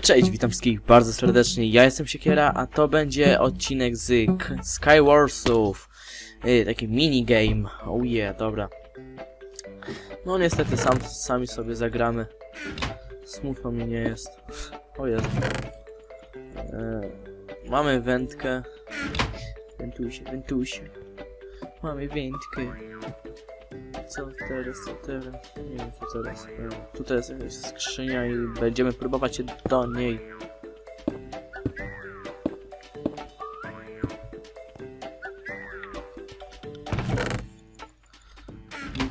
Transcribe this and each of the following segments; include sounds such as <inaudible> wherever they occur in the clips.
Cześć, witam wszystkich bardzo serdecznie. Ja jestem Siekiera, a to będzie odcinek z Skywarsów. Yy, taki minigame. Oh yeah, dobra. No niestety sam, sami sobie zagramy. Smutno mi nie jest. O Jezu. Yy, mamy wędkę. Wentusie, wentusie. Mamy wędkę. Co teraz, co teraz? Nie wiem co teraz. Nie wiem. Tu teraz jest skrzynia i będziemy próbować się do niej.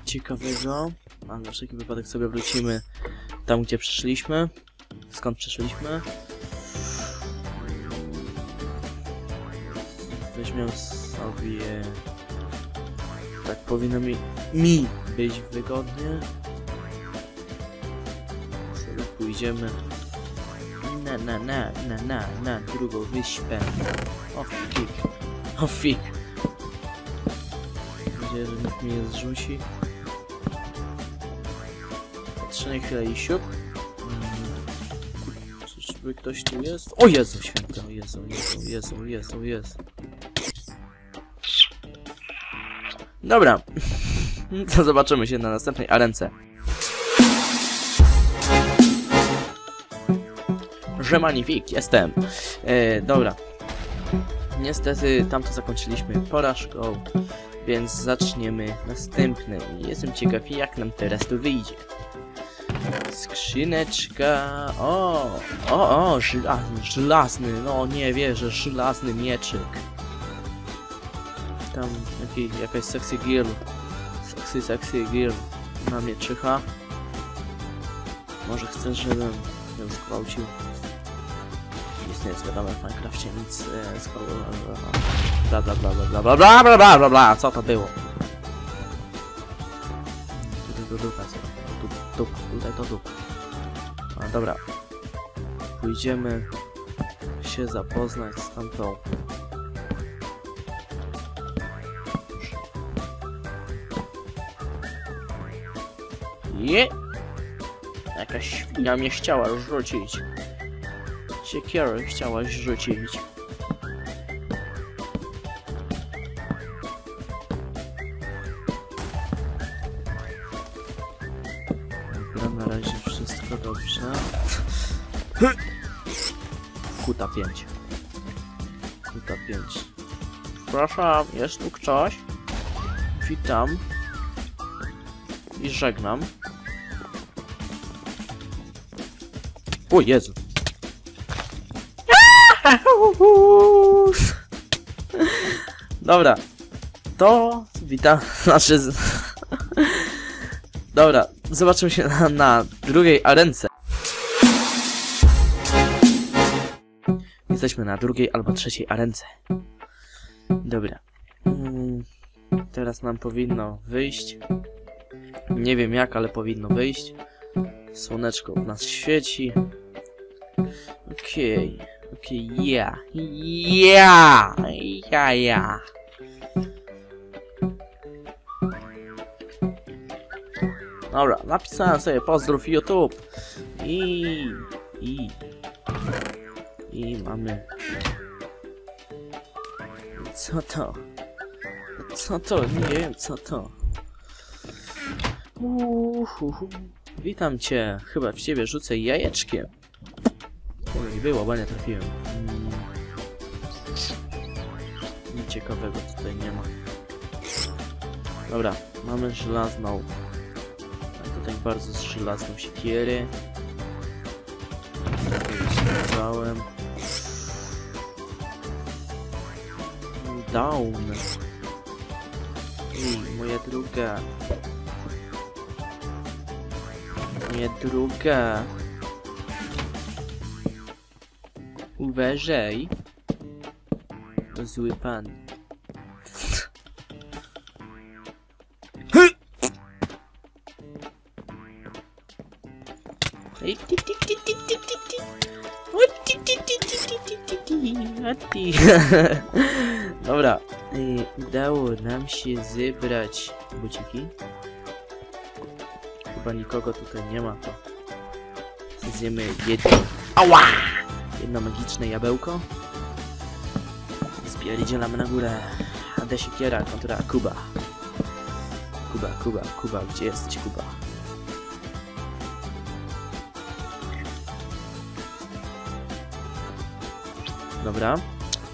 Ciekawego. A na wszelki wypadek sobie wrócimy tam gdzie przyszliśmy. Skąd przyszliśmy? Weźmiemy sobie... Tak powinno mi, mi być wygodnie. Sobie pójdziemy na na na na na na drugą wyspę. O fik. O fik. Mam nadzieję, nikt mnie nie zrzuci. Patrzę na chwilę i siup. Mm. Czyżby ktoś tu jest? O Jezu święty, o Jezu, Jezu, Jezu, Jezu, Jezu. Dobra. <laughs> To zobaczymy się na następnej arence. Że magnifik, jestem. E, dobra. Niestety tamto zakończyliśmy porażką, więc zaczniemy następny. Jestem ciekaw jak nam teraz to wyjdzie. Skrzyneczka. O, o, o, żelazny, żelazny, no nie wierzę, żelazny mieczyk. Tam jaki, jakaś sexy girl. Sexy, sexy girl na mnie czyha. Może chcesz, żebym ją zgwałcił? Nic nie jest wiadomo w Minecrafcie, nic e, z bla bla bla bla bla bla bla bla bla bla bla co to było? Dupa, co? Tu, dup, tutaj to dupa. A dobra. Pójdziemy się zapoznać z tamtą Je! Jakaś świnia mnie chciała rzucić. Siekierę chciałaś rzucić. Dobra, na razie wszystko dobrze. Kuta 5. Kuta 5. Przepraszam, jest tu ktoś? Witam. I żegnam. O Jezu. <laughs> Dobra. To witam. Znaczy. Dobra, zobaczymy się na, na drugiej arence. Jesteśmy na drugiej albo trzeciej arence. Dobra. Mm, Teraz nam powinno wyjść. Nie wiem jak, ale powinno wyjść. Słoneczko w nas świeci. Okej, okej, ja, ja, ja, ja. Dobra, napisałem sobie pozdrów YouTube. I, i, i mamy... Co to? Co to? Nie wiem co to. Uhuhu. Witam cię. Chyba w ciebie rzucę jajeczkiem. Może nie było, bo nie trafiłem. Mm. Nic ciekawego tutaj nie ma. Dobra, mamy żelazną. A tutaj bardzo z żelazną siekiery. Sprawdzałem. Down. Ej, moja druga. Moja druga. Uważaj. To zły pan. Ej, ti, ti, ti, ti, ti, ti, ti. O, ti. Ati. Dobra, y, udało nam się zebrać buciki. Chyba nikogo tutaj nie ma, to zjemy jedno. Ała! Jedno magiczne jabełko. Spierdzielamy na górę. AD Siekiera kontra Kuba. Kuba, Kuba, Kuba, gdzie jesteś Kuba? Dobra.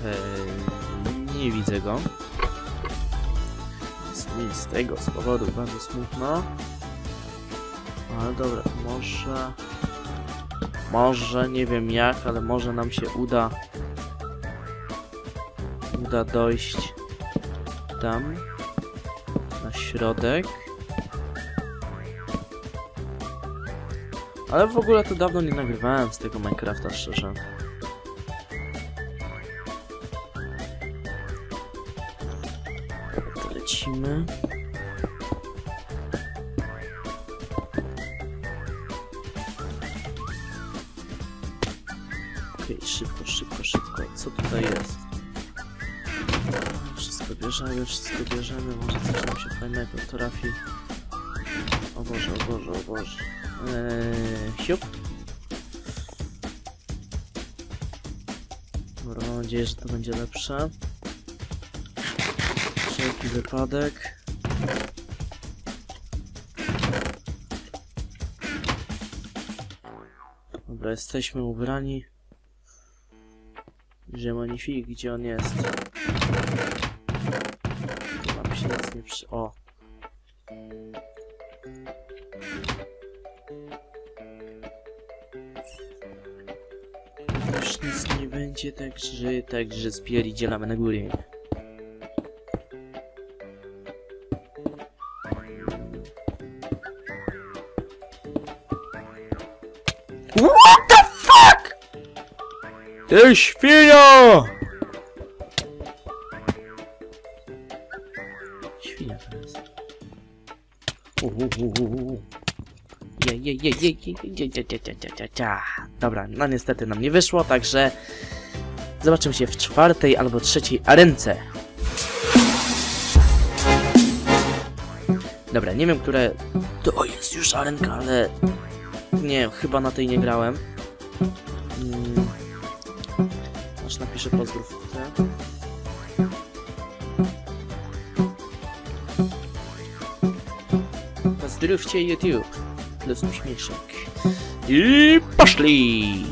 Eee, nie widzę go. Mi z tego z powodu bardzo smutno. Ale dobra, może... Może, nie wiem jak, ale może nam się uda... Uda dojść tam. Na środek. Ale w ogóle to dawno nie nagrywałem z tego Minecrafta, szczerze. Lecimy. Okej, szybko, szybko, szybko. Co tutaj jest? Wszystko bierzemy, wszystko bierzemy. Może coś nam się fajnego trafi. O Boże, o Boże, o Boże. Eee, siup. Dobra, mam nadzieję, że to będzie lepsze. Wszelki wypadek. Dobra, jesteśmy ubrani. Gdzie Magnifik? Gdzie on jest? Nam się nic nie przy... O! Już nic nie będzie, także, także spierdzielamy na górę. What? Ty świnio! Świnia to jest. U, u, u, u, u. Je, je, je, je, je, je, je, je, je, je, je, je. Dobra, no niestety nam nie wyszło, także zobaczymy się w czwartej albo trzeciej arence. Dobra, nie wiem, które to jest już arenka, ale nie, chyba na tej nie grałem. Mm. Aż napiszę pozdrów tutaj. Pozdrówcie YouTube. Plus uśmieszek. I poszli!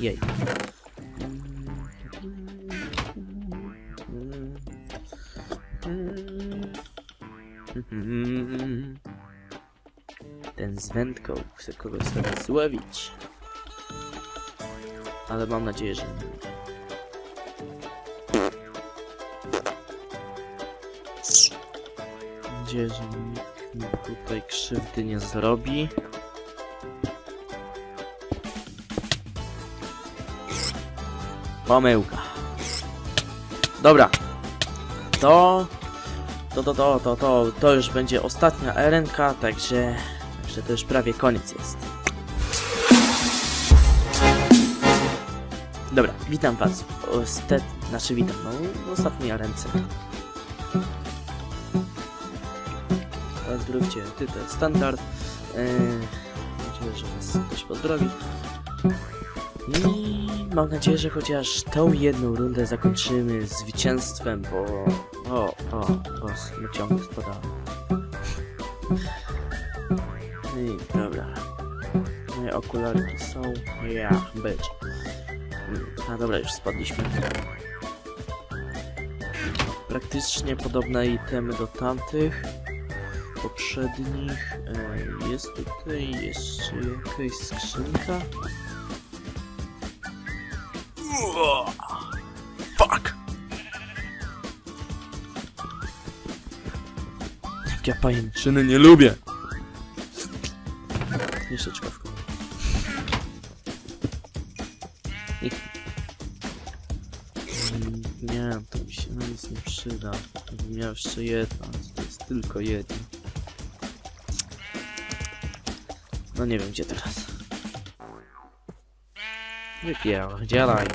Jej. Ten z wędką chce kogoś sobie złowić. Ale mam nadzieję, że nie. Nadzieję, że nikt mi tutaj krzywdy nie zrobi. Pomyłka. Dobra. To... To, to, to, to, to, to już będzie ostatnia erenka, także... Także to już prawie koniec jest. Dobra, witam was ostet... Znaczy witam, no, w ostatniej. Pozdrówcie, ty to jest standard. Mam nadzieję, że was ktoś pozdrowi. I mam nadzieję, że chociaż tą jedną rundę zakończymy zwycięstwem, bo... O, o, bo my ciągle spadamy. I dobra. Moje okularki są... Ja, być. Mm, A dobra, już spadliśmy. Praktycznie podobne itemy do tamtych poprzednich. E, Jest tutaj jeszcze jakaś skrzynka. Fuck! Jak ja pajęczyny nie lubię! Jeszcze czkawką. I... Mm, Nie, to mi się na nic nie przyda. Miał jeszcze jedna, to jest tylko jedna. No nie wiem gdzie teraz. Wypieraj, działaj.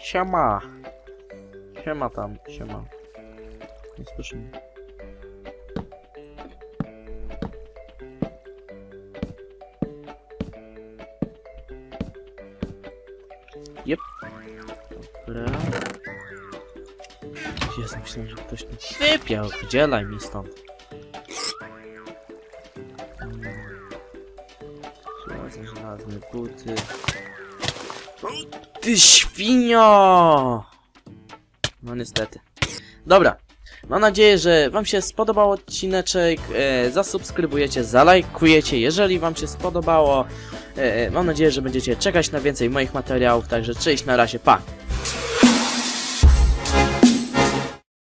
Siema. Siema tam, siema. Nie słyszymy. Jezu, myślałem, że ktoś tu wypiał. Wdzielaj mi stąd. Żelazne, żelazne buty. Ty świnio! No niestety. Dobra. Mam nadzieję, że wam się spodobał odcineczek. E, zasubskrybujecie, zalajkujecie, jeżeli wam się spodobało. E, mam nadzieję, że będziecie czekać na więcej moich materiałów. Także cześć, na razie, pa!